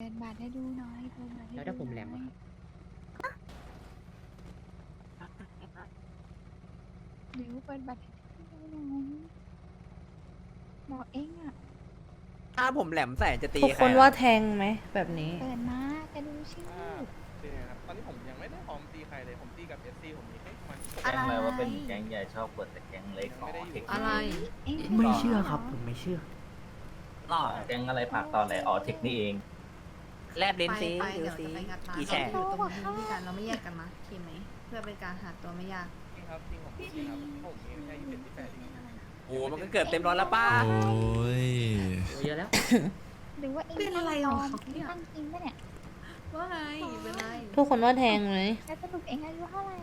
เปิดบัตรให้ดูหน่อยเปิดบัตรให้แล้วดูถ้าผมแหลมหน่อะอยครับ เดี๋ยวเปิดบัตรให้ดูหน่อยบอกเองอะถ้าผมแหลมใส่จะตีทุกใคครนอะว่าแทงไหมแบบนี้ เปิดมาจะดูชื่อ อ่าเป็นไงครับตอนนี้ผมยังไม่ได้พร้อมตีใครเลย ผมตีกับเอสซีผมมีแค่มันแก๊งอะไรว่าเป็นแก๊งใหญ่ชอบเปิดแต่แก๊งเล็กอ๋อเทคนิคอะไร เองไม่เชื่อครับผมไม่เชื่อล่อแก๊งอะไรผักตอนไหนอ๋อเทคนิคเอง แลบลิ้นไปซีไปดูเดี๋ยวซีจะไปงัดร้านกี่แฉก เราอยู่ตรงนี้ด้วยกันเราไม่แยกกันนะโอเคไหมเพื่อเป็นการหาตัวไม่ยาก จริงครับจริงผมตีครับผมมีแค่ยี่สิบที่แปดเองโอ้โหมันก็เกือบเต็มร้อยแล้วป้าโอ้ยโอ้เยอะแล้ว หรือว่าเองเป็นอะไรของเขาเนี่ย ตั้งจริงปะเนี่ยว่าไงเป็นไรทุกคนว่าแทงไหมแล้วสรุปเองอายุเท่าไหร่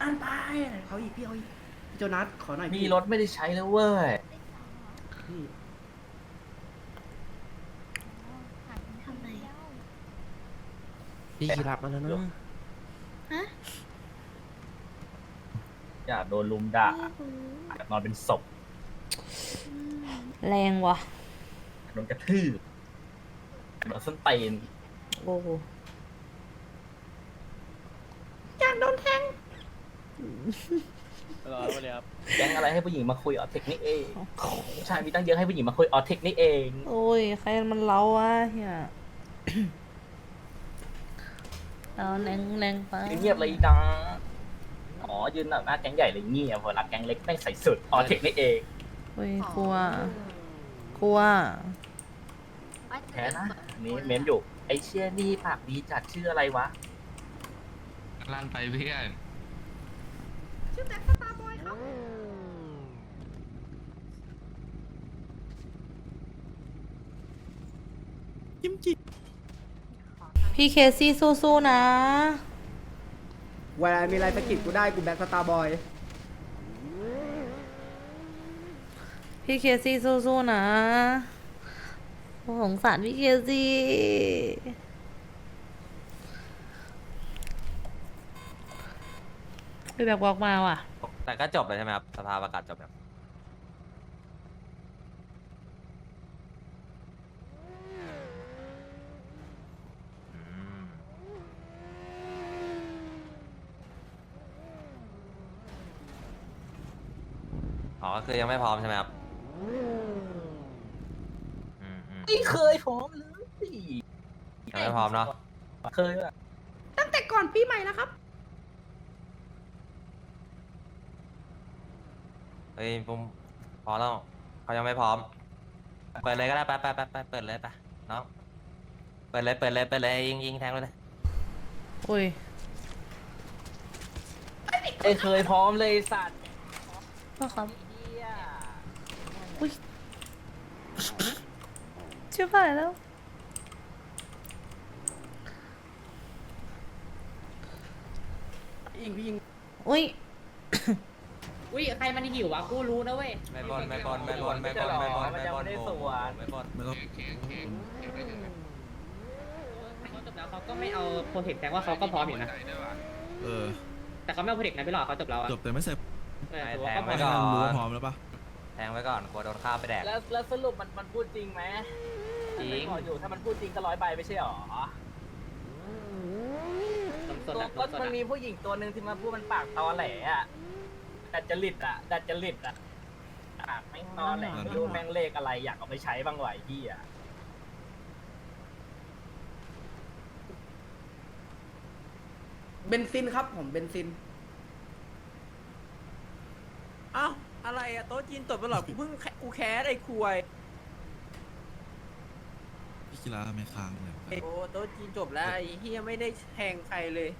อ่านไปเอาอีกพี่เอาอีกพี่โจนัสขอหน่อยมีพี่รถไม่ได้ใช้แล้วเว้ย พี่ ทำไม พี่กีรับมาแล้วนะอยากโดนลุมด่าอยากนอนเป็นศพแรงวะอยากโดนกระทืบอยากโดนส้นตีนโอ้โหรอไปเลยครับแก๊งอะไรให้ผู้หญิงมาคุยอ๋อเทคนิคเองผู้ชายมีตั้งเยอะให้ผู้หญิงมาคุยอ๋อเทคนิคเอง โอ้ย ใครมันเล้าวะเฮีย เราแรงแรงไปเงียบเลยนะอ๋อยืนหน้าแก๊งใหญ่เลยเงียบเวลาแก๊งเล็กแม่งใส่สุดอ๋อเทคนิคเองโอ้ยกลัว กลัว แพ้นะอันนี้เม้มอยู่ ไอเชี่ยนี่ปากดีจัดชื่ออะไรวะลั่นไปเพื่อนชื่อแจ็คสตาร์บอยครับ พี่เคซี่สู้ๆนะ เวลามีอะไรสะกิดกูได้กูแบ็คสตาร์บอย พี่เคซี่สู้ๆนะสงสารพี่เคซี่พี่แบกบอกมาว่ะแต่ก็จบเลยใช่ไหมครับสภาประกาศจบแล้ว อ๋อก็คือยังไม่พร้อมใช่ไหมครับไม่เคยพร้อมเลยยังไม่พร้อมเนาะเคยอะตั้งแต่ก่อนปีใหม่นะครับ เฮ้ยผมพอแล้วเขายังไม่พร้อม เปิดเลยก็ได้ไปไปไปไปเปิดเลยไปน้องเปิดเลยเปิดเลยเปิดเลยยิงยิงแทงเลยอุ้ยไม่เคยพร้อมเลยไอ้สัตว์พ่อครับเฮีย อุ้ยชิบหายแล้ว ยิงพี่ยิงอุ้ยอุ้ยใครมันหิววะกูรู้นะเว้ยไม่บนไม่บนไม่บนไม่บนไม่บนไม่บนโอ้โหไม่บนเขาจบแล้วเขาก็ไม่เอาโปรเทคแสดงว่าเขาก็พร้อมอยู่นะ เออ แต่เขาไม่เอาโปรเทคนะพี่หลอดเขาจบแล้วอะจบแต่ไม่เสร็จเออถือว่าเขาพร้อไม่มทันรู้ว่าพร้อมแล้วปะ แทงไว้ก่อนกลัวโดนฆ่าไปแดกแล้วแล้วสรุปมันมันพูดจริงไหมจริงขออยู่ถ้ามันพูดจริงก็ร้อยใบไม่ใช่หรอสมสตัดวอะสก็มสดมันอะมีผู้หญิงตัวหนึ่งที่มาพูดมันปากตอแหลอะดัดจริตอะดัดจริตอะปากไม่ตอแหลไม่รู้แม่งเลขอะไรอยากเอาไปใช้บ้างไหวพี่อะเบนซินครับผมเบนซิน เอ้า อะไรอะโต๊ะจีนตบไปหรอกูเพิ่งแค่กูแคสไอ้ควยพี่กีฬาทำไมค้างเลยโอ้โต๊ะจีนจบแล้วไอ้เฮียไม่ได้แทงใครเลย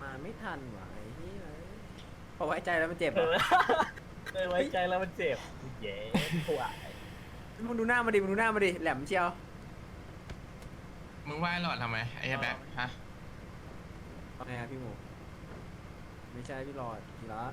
มาไม่ทันว่ะไอ้เฮียพอไว้ใจแล้วมันเจ็บเอเหรออเลยไว้ใจแล้วมันเจ็บเย้ผัวมึงดูหน้ามาดิมึงดูหน้ามาดิแหลมเชียวมึงไหว้หลอดทำไมไอ้แบ็คฮะ ว่ไงครับพี่หมูไม่ใช่พี่หลอดกีระ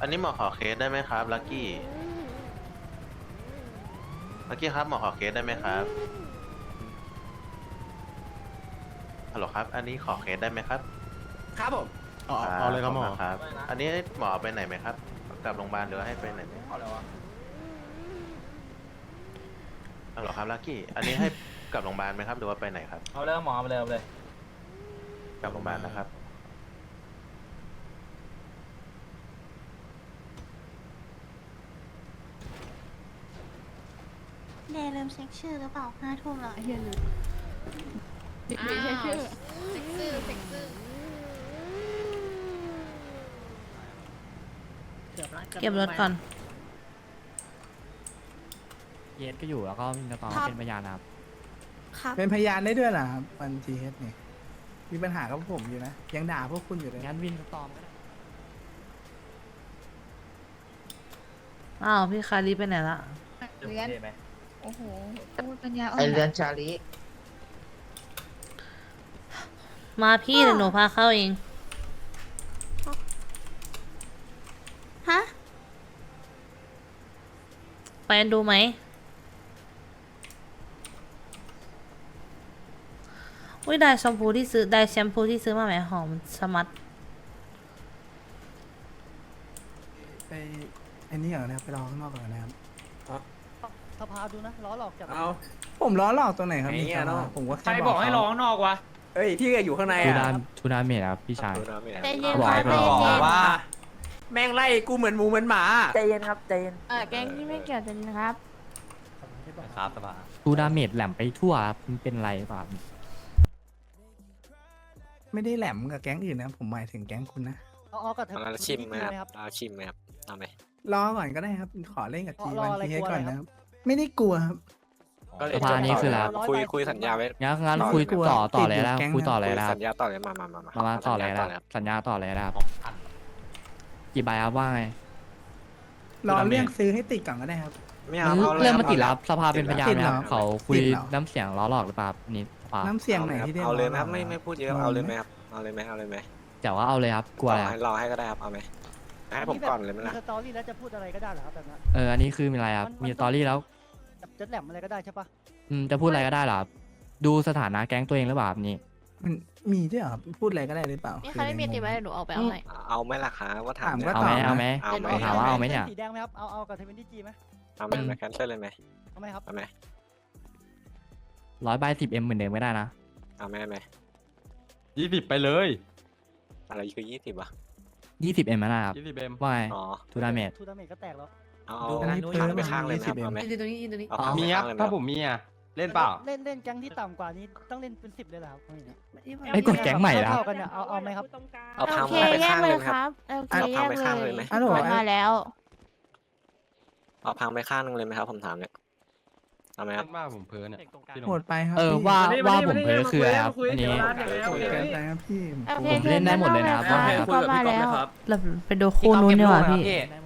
อันนี้หมอขอเคสได้ไหมครับลักกี้ ลักกี้ครับหมอขอเคสได้ไหมครับฮัลโหลครับ อันนี้ขอเคสได้ไหมครับครับผมเอาเอาเลยครับหมอครับ อันนี้หมอเอาไปไหนไหมครับ กลับโรงพยาบาลหรือว่าให้ไปไหนไหมเอาแล้ววะฮัลโหลครับลักกี้ อันนี้ให้กลับโรงพยาบาลไหมครับหรือว่าไปไหนครับ เอาเลยหมอเอาไปเลยเอาไปเลยกลับโรงพยาบาลนะครับ เดย์ลืมเช็คชื่อหรือเปล่าห้าทุ่มแล้วเฮียเลยเด็กๆใช่ชื่อเก็บรถก่อน เยสก็อยู่แล้วก็มีนตอเป็นพยานนะครับครับเป็นพยานได้ด้วยเหรอครับวันทีเฮดเนี่ยมีปัญหากับผมอยู่นะ ยังด่าพวกคุณอยู่เลยงั้นวินตอมก็ได้อ้าวพี่คารีไปไหนละเรียน โอ้ โหพูดปัญญาอ่อไอนเรือนอะชาลีมาพี่เดี๋ยวหนูพาเข้าเอง ฮะ ไปดูไหม อุ้ยได้แชมพูที่ซื้อได้แชมพูที่ซื้อมาไหมหอมสมัดไปอันนี้ก่อนนะครับไปรอข้างนอกก่อนนะครับ สภาดูนะล้อหลอกจับเอา ผมล้อหลอกตรงไหนครับไอ้นี่เหี้ยครับเนอะ ผมก็ใครแค่บอกให้ร้องนอกวะ เอ้ยพี่ก็อยู่ข้างในทูอะดาทูดาเมจครับพี่ชาย ใจเย็นไหวครับไปใจบอกเย็นว่า แม่งไล่กูเหมือนหมูเหมือนหมาใจเย็นครับใจเย็นเออแก๊งที่ไม่เกี่ยวกันนะครับ ครับสบายทูดาเมจแหลมไปทั่วครับมันเป็นไรหรือเปล่าไม่ได้แหลมกับแก๊งอื่นนะผมหมายถึงแก๊งคุณนะเอาเอากับเราชิมไหมครับเราชิมไหมครับเอาไหมรอก่อนก็ได้ครับ ขอเล่นกับจีรอวันอะไรทีเฮดกลัวก่อนอะไรนะครับ ไม่ได้กลัวครับสภานี้คืออะไรครับ คุยคุยสัญญาไว้ งั้นงั้นคุยกลัวต่อต่อเลยติดอยู่แล้วแก๊ง คุยต่อนะเลยคุยแล้วครัสับญญาต่อเลยมามามามามามาต่อเลยสัญแล้ญาวต่อสัญญาต่อเลยนะครับพันกี่ใบครับว่าไงรอเรื่องซื้อให้ติดก่อนก็ได้ครับ ไม่เอามันเอาลยเรื่องมาาติดลยแล้วสภาเป็นพยานติดไหมเหรคอรับเขาคุยติดเหรอน้ำเสียงล้อหลอกหรือเปล่านี่สภาน้ำเสียงไหนที่ได้เอาเลยไหมรครับไม่ไม่พูดเยอะลงเอาเลยไหมครับเอาเลยไหมเอาเลยไหมแต่ว่าเอาเลยครับกลัวอะไรรอคให้รับรอให้ก็ได้ครับเอาไหมให้ผมก่อนเลยไหมล่ะ สตอรี่แล้วจะพูดอะไรก็ได้เหรอครับแบบนั้น เอออันนี้คือมีอะไรครับมีสตอรี่แล้ว จะแหลมอะไรก็ได้ใช่ปะอืมจะพูดอะไรก็ได้เหรอครับดูสถานะแก๊งตัวเองหรือเปล่าครับนี่ มันมีด้วยเหรอครับพูดอะไรก็ได้หรือเปล่านี่ใครได้มีติดไว้เดี๋ยวหนูเอาไปเอาให้ เอาไหมล่ะครับว่าถามถามเนี่ยก็เอาไหมตอบนะเอาไหม เอาไหมถามว่าเอาไหมเนี่ย สีแดงไหมครับ เอาเอากับเทวินดี้จีไหมเอาไหมไหมแคนเซิลเลยไหมเอาไหมครับ เอาไหมร้อยใบสิบเอ็มเหมือนเดิมไม่ได้นะ เอาไหมเอาไหมยี่สิบไปเลยอะไรคือยี่สิบวะยี่สิบเอ็มไม่ได้ครับยี่สิบเอ็มว่าไงอ๋อ ทูดาเมจทูดาเมจก็แตกแล้ว เอาเอาดูอันนี้พังไปเพิ่มข้างเลยไหมครับ20เอาไหมยืนตรงนี้ยืนตรงนี้ เอาพังไปมีคข้ารับงเลยไหมถ้าผมมีอะเล่นเปล่า เล่นเล่นแก๊งที่ต่ำกว่านี้ต้องเล่นเป็นสิบเลยเหรอครับเอาอย่างเงี้ยไอ้กดแก๊งใหม่ละเท่าๆกันเนี่ยเอาเอาไหมครับ เอาพังโอเคไปแยข้ากงเลเลยยไหมคครับ รับโอเคเอาแยพังกไปเลข้างยเลยไหม อ้าวเหรอ มาแล้วเอาพังไปข้างหนึงเลยไหมครับผมถามเนี่ยเอาไหมครับมากผมเพลินอะพี่หนุ่มโหดไปครับเออพี่ว่าว่าผมเพ้อคืออะไรครับอันนี้ โหดเกินไปครับพี่โอเคผมเล่นได้หมดเลยนะครับโอเคว่าไงครับเข้ามาแล้ว เราไปดูคู่นู้นดีกว่าพี่ ได้หมด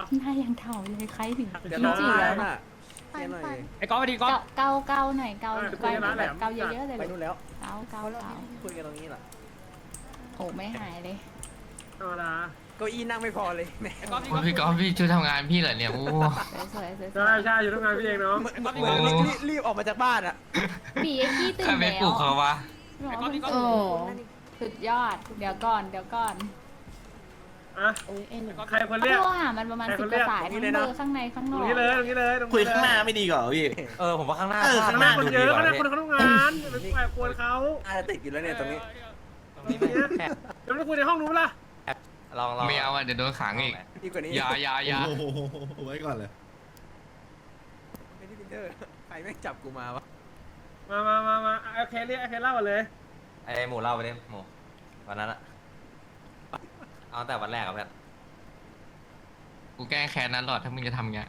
ครับหน้ายังเถ่าเลยใครถึงเดี๋ยวจน้องริงมาๆแล้วน่ะเชี่ยหน่อยไอ้ก๊อฟสวัสดีก๊อฟเกาเกาหน่อยเกาเกาแบบเกาเยอะๆเลยไปนู่นแล้วเกาเกาเกาคุยกันตรงนี้เหรอโหไม่หายเลยเก้าอี้นั่งไม่พอเลยแหมไอ้ก๊อฟพี่กอล์ฟพี่ช่วยทำงานพี่เหรอเนี่ยโอ้สวยๆสวยๆใช่ใช่อยู่ต้องงานพี่เองเนาะเหมือนเหมือนรีบรีบรีบออกมาจากบ้านอะบีไอ้ขี้ตื่นแล้ววะ โอ้สุดยอด เดี๋ยวก่อนเดี๋ยวก่อน อะ โอ้ยเอ็นใครคนเรียก โทรหามันประมาณใครสิคบนกเรียว่ากสายทั้งเบอร์ข้างในข้างนตรองก นี้เลยตรงนี้เลยตรงนี้คุยเลยข้างหน้าไม่ดีกว่าพี่ เออผมว่าข้างหน้าเออข้างหน้า คนเยอะข้างหน้าคนเขาทำงานอย่าไปแอบกวนเขาอาจจะติดอยู่แล้วเนี่ยตรงนี้ ตรงนี้ไม่แค่เดี๋ยวเราคุยในห้องนู้นล่ะลองลองไม่เอาอะเดี๋ยวโดนขังอีกดีกว่านี้อย่าอย่าอย่าไว้ก่อนเลย ไม่ได้พินเตอร์ใครแม่งจับกูมาวะมามามามาโอเคเรียกโอเคเล่าก่อนเลยไอ้หมูเล่าไปดิหมูวันนั้นอะ เอาแต่วันแรกอะเพื่อนกูแก้แค้นนั้นหรอถ้ามึงจะทำเงี้ย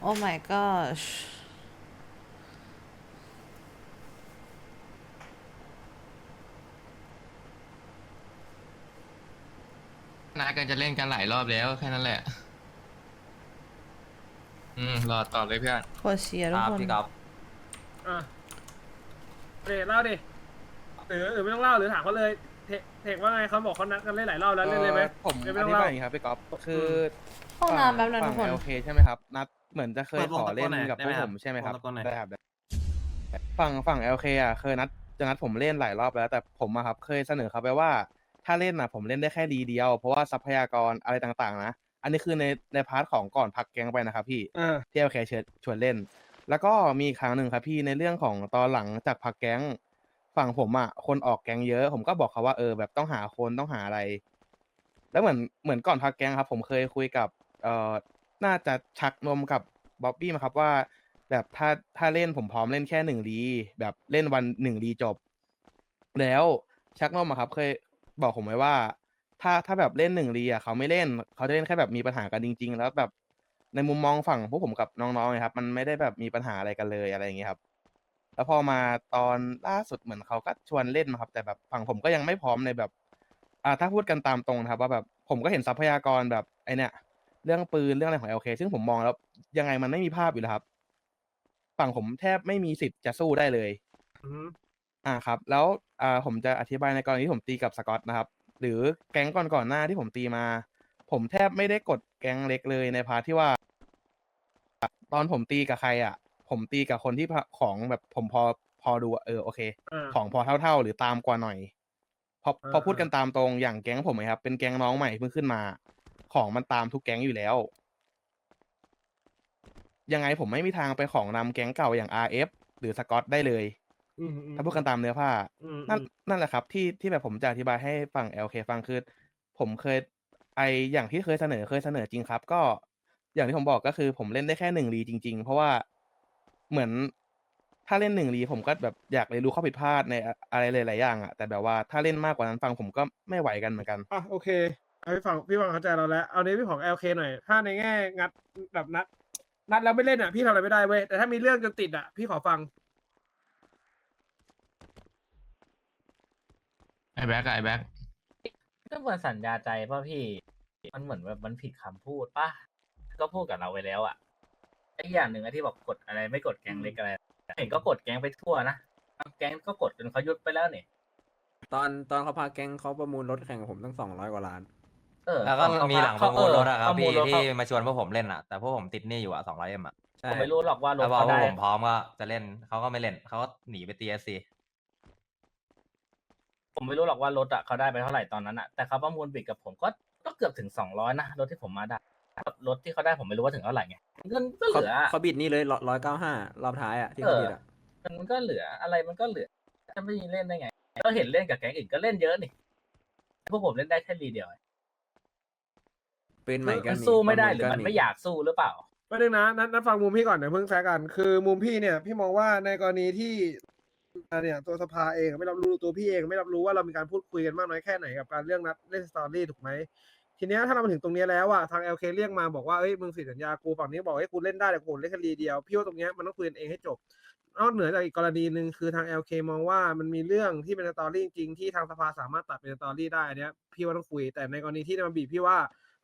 โอ้ my gosh นายกันจะเล่นกันหลายรอบแล้วแค่นั้นแหละ อืมรอตอบเลยเพื่อนโคตรเชียร์คทุกรับคนพี่ก๊อฟอะ เดี๋ยวเล่าดิหรือหรือไม่ต้องเล่าหรือถามเขาเลย เทเทคว่าไงเขาบอกเขานัดกันเล่นหลายรอบแล้วเล่นเลยไหม ผมไม่อต้องธิเล่า บายอย่างนี้ครับพี่ก๊อฟคือห้องน้ำแป๊บนึงทุกคน โอเคใช่ไหมครับ นัดเหมือนจะเคยขอเล่นกับพวกผมใช่ไหมครับ ได้ครับได้ฝั่งฝั่ง LK อะเคยนัดจะนัดผมเล่นหลายรอบแล้ว แต่ผมอะครับเคยเสนอเขาไปว่า ถ้าเล่นอะผมเล่นได้แค่ดีเดียว เพราะว่าทรัพยากรอะไรต่างๆ นะ อันนี้คือในในพาร์ทของก่อนพักแก๊งไปนะครับพี่อ่าที่ LK เชิญชวนเล่น แล้วก็มีครั้งหนึ่งครับพี่ในเรื่องของตอนหลังจากพักแก๊งฝั่งผมอะคนออกแก๊งเยอะ ผมก็บอกเขาว่าเออแบบต้องหาคนต้องหาอะไร แล้วเหมือนเหมือนก่อนพักแก๊งครับ ผมเคยคุยกับเอ่อน่าจะชักนมกับบ๊อบบี้มาครับว่า แบบถ้าถ้าเล่นผมพร้อมเล่นแค่หนึ่งรีแบบเล่นวันหนึ่งรีจบ แล้วชักนมอะครับ เคยบอกผมไว้ว่า ถ้าถ้าแบบเล่นหนึ่งรีอะเขาไม่เล่นเขาจะเล่นแค่แบบมีปัญหากันจริง ๆ แล้วแบบ ในมุมมองฝั่งพวกผมกับน้องๆนะครับ มันไม่ได้แบบมีปัญหาอะไรกันเลยอะไรอย่างเงี้ยครับ แล้วพอมาตอนล่าสุดเหมือนเขาก็ชวนเล่นมาครับ แต่แบบฝั่งผมก็ยังไม่พร้อมในแบบ อ่าถ้าพูดกันตามตรงนะครับ ว่าแบบผมก็เห็นทรัพยากรแบบไอเนี้ยเรื่องปืนเรื่องอะไรของ LK ซึ่งผมมองแล้วยังไงมันไม่มีภาพอยู่แล้วครับ ฝั่งผมแทบไม่มีสิทธิ์จะสู้ได้เลย อืมอ่าครับ แล้วอ่าผมจะอธิบายในกรณีที่ผมตีกับสกอตนะครับ หรือแก๊งก่อนๆหน้าที่ผมตีมา ผมแทบไม่ได้กดแก๊งเล็กเลยในพาร์ทที่ว่า ตอนผมตีกับใครอะ ผมตีกับคนที่พะของแบบผมพอพอดูอะเออโอเคอ่าของพอเท่าๆ หรือตามกว่าหน่อยพอพออ่าพูดกันตามตรงอย่างแก๊งผมนะครับ เป็นแก๊งน้องใหม่เพิ่งขึ้นมา ของมันตามทุกแก๊งอยู่แล้ว ยังไงผมไม่มีทางไปของนำแก๊งเก่าอย่าง RF หรือสกอตได้เลยอืมอืมถ้าพูดกันตามเนื้อผ้าอืมนั่นอืมนั่นแหละครับ ที่ที่แบบผมจะอธิบายให้ฝั่ง LK ฟังคือผมเคย ไออย่างที่เคยเสนอเคยเสนอจริงครับ ก็อย่างที่ผมบอกก็คือผมเล่นได้แค่หนึ่งรีจริง ๆ เพราะว่าเหมือนถ้าเล่นหนึ่งรีผมก็แบบอยากเรียนรู้ข้อผิดพลาดในอะอะไรหลายๆอย่างอะแต่แบบว่าถ้าเล่นมากกว่านั้นฟังผมก็ไม่ไหวกันเหมือนกัน อะโอเคเอาพี่ฟังพี่ฟังเข้าใจเราแล้วเอาในพี่ของ LK หน่อย ถ้าในแง่งัดแบบนัด นัดแล้วไม่เล่นอะ พี่ทำอะไรไม่ได้เว้ยแต่ถ้ามีเรื่องจนติดอะ พี่ขอฟัง ไอ้แบ็กไอ้แบ็ก ก็เหมือนสัญญาใจป่ะพี่ มันเหมือนแบบมันผิดคำพูดป่ะ ก็พูดกับเราไว้แล้วอะไอ้อย่างหนึ่งอะที่บอกกดอะไรไม่กดแก๊งเล็กอะไรเห็นก็กดแก๊งไปทั่วนะแก๊งก็กดจนเขายุดไปแล้วเนี่ยตอนตอนเขาพาแก๊งเขาประมูลรถแข่งกับผมตั้งสองร้อยกว่าล้าน เออแล้วก็เขามีหลังประมูลรถอะครับเขาพี่ประมูลถที่เขามาชวนพวกผมเล่นอะแต่พวกผมติดหนี้อยู่อะสองร้อยเอ็มอะใช่ผมไม่รู้หรอกว่ารแล้ถวพอเขาพวกได้ผมพร้อมก็จะเล่นเขาก็ไม่เล่นเขาก็หนีไปตีเอซี ผมไม่รู้หรอกว่ารถอะเขาได้ไปเท่าไหร่ตอนนั้นอะแต่เขาประมูลบิดกับผมก็ก็เกือบถึงสองร้อยนะรถที่ผมมาได้รถที่เขาได้ผมไม่รู้ว่าถึงเท่าไหร่ไงเงินก็เหเขาลืออะเขาบิดนี่เลยร้อยเก้าห้ารอบท้ายอะที่เขาบิดอะมันก็เหลืออะไรมันก็เหลือจะไม่เล่นได้ไงก็เห็นเล่นกับแก๊งอื่นก็เล่นเยอะนี่พวกผมเล่นได้แค่รีเดียวปืนใหม่ก็มันมีสู้ไม่ได้ปะหรือมันก็ไม่อยากสู้หรือเปล่าประเด็นนะนัดนัดฟังมุมพี่ก่อนเดี๋ยวเพิ่งแซะกัน คือมุมพี่เนี่ย พี่มองว่าในกรณีที่ อ่าเนี่ยตัวสภาเองไม่รับรู้ตัวพี่เองไม่รับรู้ว่าเรามีการพูดคุยกันมากน้อยแค่ไหนกับการเรื่องนัดเล่นสตอรี่ถูกไหมทีเนี้ยถ้าเรามาถึงตรงนี้แล้วอะทาง LK เคเรียกมาบอกว่าเอ้ยมึงผิสัญญากูฝั่งนี้บอกให้กูเล่นได้แต่กูเล่นแค่รีเดียวพี่ว่าตรงเนี้ยมันต้องคุยกันเองให้จบนอกเหนือจากอีกกรณีหนึ่งคือทาง LK มองว่ามันมีเรื่องที่เป็นสตอรี่จริงที่ทางสภาสามารถตัดเป็นสตอรี่ได้อันเนี้ยพี่ว่าต้องคุยแต่ในกรณีที่มันบีบพี่ว่า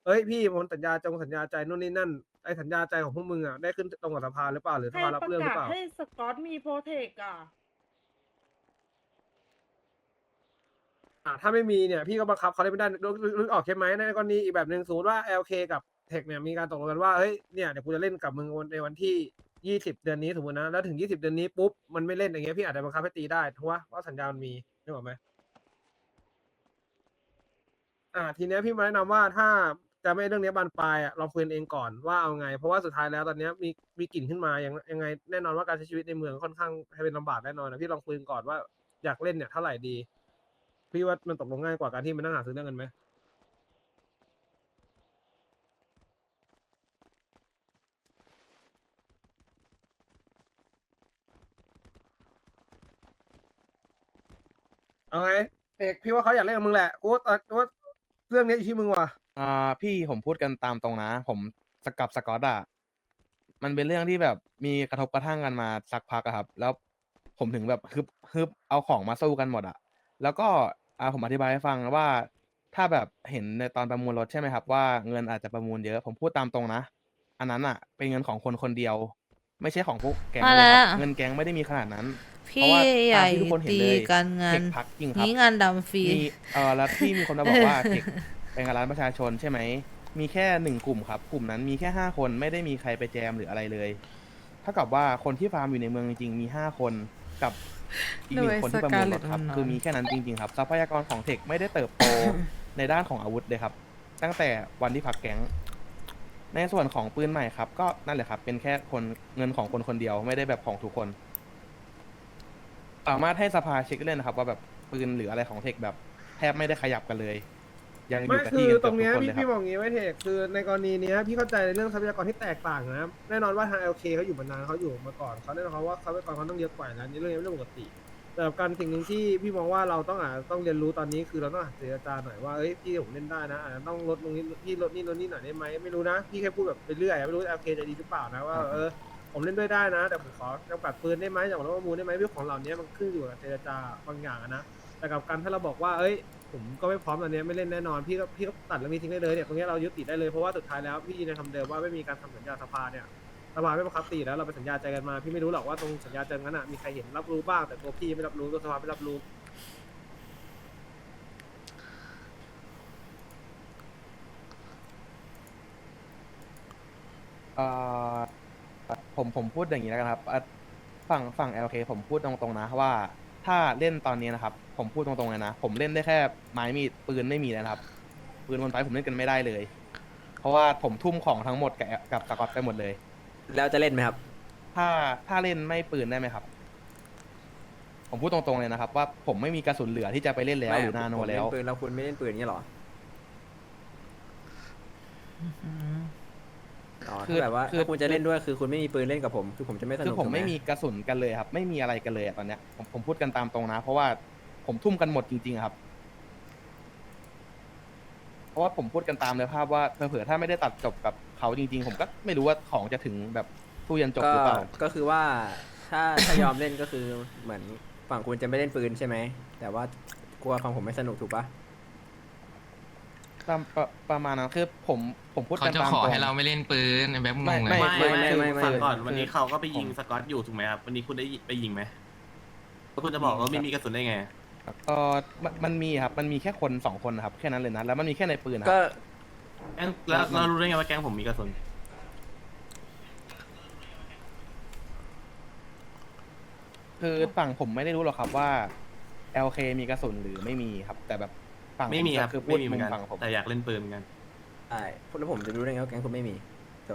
เอ้ยพี่ผมสัญญาจงสัญญาใจนู่นนี่นั่นไอสัญญาใจของพวกมึงอะได้ขึ้นตรงกับสภาหรือเปล่าหรือสภารับเรื่องหรือเปล่าให้สกอตมีโปรเทคอะ อ่าถ้าไม่มีเนี่ยพี่ก็บังคับเขาได้ไม่ได้นึกออกใช่ไหมในกรณีอีกแบบหนึ่งสมมติว่า LK กับเทคเนี่ยมีการตกลงกันว่าเฮ้ยเนี่ยเดี๋ยวกูจะเล่นกับมึงในวันที่ยี่สิบเดือนนี้สมมตินะแล้วถึงยี่สิบเดือนนี้ปุ๊บมันไม่เล่นอย่างเงี้ยพี่อาจจะบังคับให้ตีได้ถูกปะว่าสัญญามันมีนึกออกไหมอ่า ทีเนี้ยพี่มาแนะนำว่าถ้าจะไม่ให้เรื่องเนี้ยบานปลายอะลองคุยกันเองก่อนว่าเอาไง เพราะว่าสุดท้ายแล้วตอนเนี้ยมีมีกลิ่นขึ้นมาอยังยังไงแน่นอนว่าการใช้ชีวิตในเมืองค่อนข้างให้เป็นลำบากแน่นอนนะพี่ลองคุยกันก่อนว่าอยากเล่นเนี่ยเท่าไหร่ดี พี่ว่ามันตกลงง่ายกว่าการที่มันนั่งหาซื้อเรื่องกันไหมเอาไงเอกพี่ว่าเขาอยากเล่นกับมึงแหละกูว่ากูว่าเรื่องนี้อยู่ที่มึงว่ะอ่าพี่ผมพูดกันตามตรงนะ ผมสกับสกอตอะมันเป็นเรื่องที่แบบมีกระทบกระทั่งกันมาสักพักอะครับ แล้วผมถึงแบบฮึบฮึบเอาของมาสู้กันหมดอะแล้วก็ อ่าผมอธิบายให้ฟังว่า ถ้าแบบเห็นในตอนประมูลรถใช่ไหมครับ ว่าเงินอาจจะประมูลเยอะ ผมพูดตามตรงนะ อันนั้นอะ เป็นเงินของคนคนเดียว ไม่ใช่ของพวกแก๊งมาเลยครับแล้วเงินแก๊งไม่ได้มีขนาดนั้นพี่เพราะว่าใหญ่ตามที่ทุกคนเห็นตีเลย กันงานเทคพักจริงครับ นี้งานดำฟรี มีเออแล้วที่มีคนมาบอกว่า เทคเป็นงานร้านประชาชนใช่ไหม มีแค่หนึ่งกลุ่มครับ กลุ่มนั้นมีแค่ห้าคนไม่ได้มีใครไปแจมหรืออะไรเลย เท่ากับว่าคนที่ฟาร์มอยู่ในเมืองจริงๆมีห้าคน กับอีกหนึ่งคนที่ประมูลรถครับโดย Scarlett คือมีแค่นั้นจริงๆครับทรัพยากรของเทคไม่ได้เติบโต ในด้านของอาวุธเลยครับ ตั้งแต่วันที่พักแก๊ง ในส่วนของปืนใหม่ครับ ก็นั่นแหละครับ เป็นแค่คนเงินของคนคนเดียวไม่ได้แบบของทุกคน สามารถให้สภาเช็คได้เลยนะครับ ว่าแบบปืนหรืออะไรของเทคแบบแทบไม่ได้ขยับกันเลย ยังอไม่ยู่กับคืที่อกันตเกืรอบงทุกเนี้ยคนพี่เลยคพี่รับบอกงี้ไว้เทคคือในกรณีเนี้ยพี่เข้าใจในเรื่องทรัพยากรที่แตกต่างนะแน่นอนว่าทาง LK เขาอยู่มานานเขาอยู่มาก่อนเขาแน่นอนเขาว่าทรัพยากรเขาต้องเยอะกว่าอยู่แล้วนี่เรื่องนี้เป็นเรื่องปกติ แต่กับการสิ่งหนึ่งที่พี่มองว่าเราต้องอาจจะต้องเรียนรู้ตอนนี้คือเราต้องอาจเจรจาหน่อยว่าเอ้ยพี่ผมเล่นได้นะอาจจะต้องลดตรงนี้พี่ลดนี่ลดนี่หน่อยได้ไหมไม่รู้นะพี่แค่พูดแบบไปเรื่อยไม่รู้ LK จะดีหรือเปล่านะว่าเออผมเล่นด้วยได้นะ แต่ผมขอจำกัดปืนได้ไหมจำกัดประมูลได้ไหมเรื่องของเหล่านี้มันขึ้นอยู่กับเจรจาบางอย่างอะนะ แต่กับการถ้าเราบอกว่า เอ้ย ผมก็ไม่พร้อมตอนนี้ไม่เล่นแน่นอนพี่ก็พี่ก็ตัดเรื่องนี้ทิ้งได้เลยเนี่ยตรงนี้เรายุติได้เลยเพราะว่าสุดท้ายแล้วพี่ในคำเดิมว่าไม่มีการทำสัญญาสภาเนี่ยสภาไม่บังคับตีแล้วเราไปสัญญาใจกันมาพี่ไม่รู้หรอกว่าตรงสัญญาใจนั้นอะมีใครเห็นรับรู้บ้างแต่ตัวพี่ไม่รับรู้ตัวสภาไม่รับรู้เอ่อผมผมพูดอย่างนี้แล้วกันครับอะฝั่งฝั่ง LK ผมพูดตรงๆนะว่าถ้าเล่นตอนนี้นะครับ ผมพูดตรงๆเลยนะ ผมเล่นได้แค่ไม้มีดปืนไม่มีแล้วนะครับ ปืนบนไฟผมเล่นกันไม่ได้เลย เพราะว่าผมทุ่มของทั้งหมดกับกับสกอตไปหมดเลย แล้วจะเล่นไหมครับ ถ้าถ้าเล่นไม่ปืนได้ไหมครับ ผมพูดตรงๆเลยนะครับ ว่าผมไม่มีกระสุนเหลือที่จะไปเล่นแล้วหรือนาโนผมแล้วเล่นปืนแล้วคุณไม่เล่นปืนนี่หรออ๋อคืคืออแบบว่าคือ ถ้าคุณจะเล่นด้วยคือคุณไม่มีปืนเล่นกับผม คือผมจะไม่สนุกคือผมถูกหไม่มีกระสุนกันเลยครับ ไม่มีอะไรกันเลยอะตอนเนี้ยผมผมพูดกันตามตรงนะ เพราะว่า ผมทุ่มกันหมดจริงๆอะครับ เพราะว่าผมพูดกันตามเลยภาพว่าเผื่อๆถ้าไม่ได้ตัดจบกับเขาจริง ๆ ผมก็ไม่รู้ว่าของจะถึงแบบสู้ยันจบหรือเปล่าก็คือว่าถ้าถ้ายอมเล่นก็คือเหมือนฝั่งคุณจะไม่เล่นปืนใช่ไหม แต่ว่ากลัวฝั่งผมไม่สนุกถูกปะตามประประมาณนั้นคือผมผมพูดเขากันจะตามขอตรงให้เราไม่เล่นปืนไอ้แบบงไม่งเลไม่ยไม่ไม่ไม่ไม่คือก่อนวันนี้เขาก็ไปยิงสกอตอยู่ถูกไหมครับวันนี้คุณได้ไปยิงไหมคุณจะบอกว่าไม่มีกระสุนได้ไง เออมันมันมีครับ มันมีแค่คนสองคนนะครับ แค่นั้นเลยนะ แล้วมันมีแค่ในปืนนะคก็รับแล้วเรารู้ได้ไงว่าแก๊งผมมีกระสุนคือฝั่งผมไม่ได้รู้หรอกครับว่า LK มีกระสุนหรือไม่มีครับ แต่แบบฝั่งผไม่มีครับคือพูไม่ดมีเหมืมุอนมกันฝั่งผมแต่อยากเล่นปืนเหมือนกัน ใช่แล้วผมจะรู้ได้ไงว่าแก๊งคุณไม่มีโต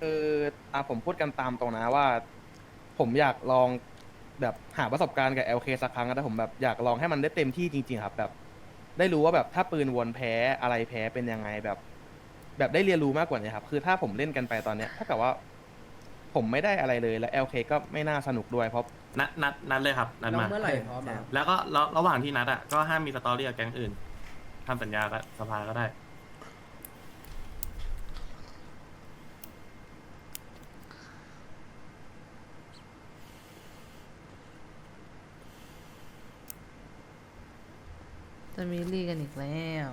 คือ อะผมพูดกันตามตรงนะว่า ผมอยากลองแบบหาประสบการณ์กับ LK สักครั้งนะผมแบบอยากลองให้มันได้เต็มที่จริงๆครับ แบบ ได้รู้ว่าแบบถ้าปืนวนแพ้อะไรแพ้เป็นยังไงแบบ แบบได้เรียนรู้มากกว่านี้ครับ คือถ้าผมเล่นกันไปตอนเนี้ยถ้ากับว่า ผมไม่ได้อะไรเลยแล้ว LK ก็ไม่น่าสนุกด้วยเพราะ นัดนัดนัดเลยครับนัดแล้วมา เมื่อไหร่พร้อมอะแล้วก็ระระหว่างที่นัดอะก็ห้ามมีสตอรี่กับแก๊งอื่นทำสัญญากับสภาก็ได้ มีลี่กันอีกแล้ว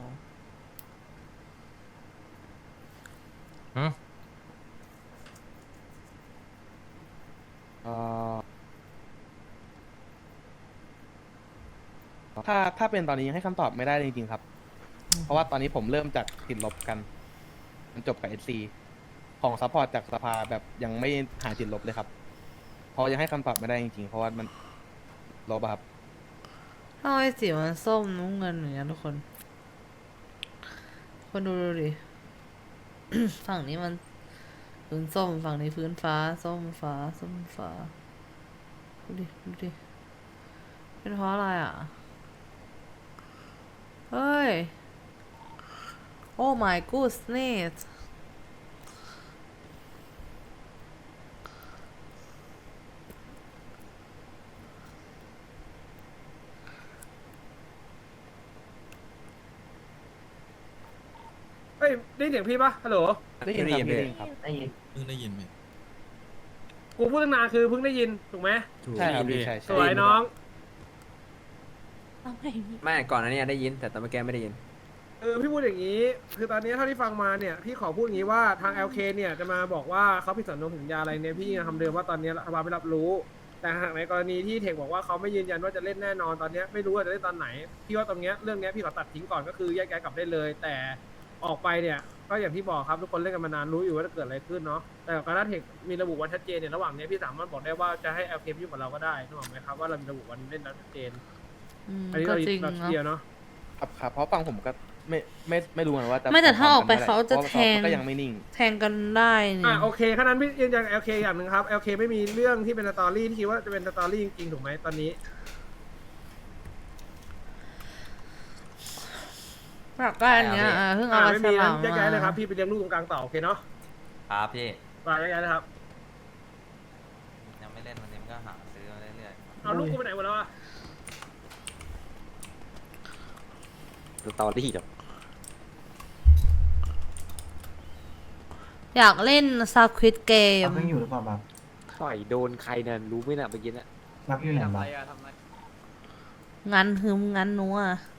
หืมเอ่อถ้าถ้าเป็นตอนนี้ยังให้คำตอบไม่ได้จริงๆครับ เพราะว่าตอนนี้ผมเริ่มจากติดลบกัน มันจบกับ SC ของซัพพอร์ตจากสภาแบบยังไม่หายติดลบเลยครับ เพราะยังให้คำตอบไม่ได้จริงๆ เพราะว่ามันลบอะครับ เอาไอ้สีมันส้มน้ำเงินเหมือนกันทุกคน คนดูดูดิ ฝั่งนี้มันพื้นส้มฝั่งนี้พื้นฟ้า ส้มฟ้า ส้มฟ้า ดูดิ ดูดิ เป็นเพราะอะไรอะ เฮ้ย โอ้ my goodness ได้ยินเสียงพี่ปะฮัลโหล ได้ยินครับได้ยินได้ยินครับได้ยินเพิ่งได้ยินไหมกูพูดตั้งนานคือเพิ่งได้ยินถูกไหมถูกใช่ครับได้พี่ยินใช่สใช่วยน้องเอาไงพี่ไม่ก่อนอันเนี้ยได้ยิน แต่ตอนเมื่อกี้ไม่ได้ยิน เออพี่พูดอย่างนี้ คือตอนนี้เท่าที่ฟังมาเนี่ยพี่ขอพูดอย่างนี้ว่าทาง LK เนี่ยจะมาบอกว่าเขาผิดสัญญาสัญญาอะไรเนี่ยพี่ยังทำเดิมว่าตอนนี้รัฐบาลไม่รับรู้ แต่หากในกรณีที่เทคบอกว่าเขาไม่ยืนยันว่าจะเล่นแน่นอนตอนนี้ไม่รู้ว่าจะเล่นตอนไหนพี่ว่าตรงเนี้ยเรื่องเนี้ยพี่ขอตัดทิ้งก่อนก็คือแยกย้ายกลับได้เลย แต่ ออกไปเนี่ย ก็อย่างที่บอกครับทุกคนเล่นกันมานานรู้อยู่ว่าจะเกิดอะไรขึ้นเนาะแต่การถ้าเทคมีระบุวันชัดเจนเนี่ยระหว่างเนี้ยพี่สามารถบอกได้ว่าจะให้ LK ยุ่งกับเราก็ได้นึกออกไหมครับว่าเรามีระบุวันเล่นนัดชัดเจน อืมอันนี้ก็เราจริงเราเนาะเคลียร์เนาะครับครับเพราะฝั่งผมก็ไม่ไม่ไม่รู้เหมือนกันว่าจะไม่แต่ถ้าออกไปพร้มนเขาจะมื่อหร่แทงเพราะว่าก็ยังไม่นิ่ง แทงกันได้นี่อะโอเคขนาดนั้นพี่ยืนยัน LK อย่างหนึ่งครับ LK ไม่มีเรื่องที่เป็นสตอรี่ที่คิดว่าจะเป็นสตอรี่จริงๆถูกไหมตอนนี้ หลักการเนี้ยอะเพิ่งเอาอ่ามาไม่ฉมีลานะมแยกย้ายเลยครับมาพี่ไปเลี้ยงลูกตรงกลางต่อโอเคเนาะครับพี่ไปแยกย้ายเลยครับยังไม่เล่นวันนี้มันก็หาซื้อมาเรื่อยเอาลูกกูไปไหนหมดแล้วอะตอรี่จับอยากเล่นซาควิดเกมยังอยู่หรือเปล่าบับต่อยโดนใครเนี่ยรู้ไหมน่ะเมื่อกี้น่ะบับอยู่ไหนบับงั้นฮึมงั้นนัวเ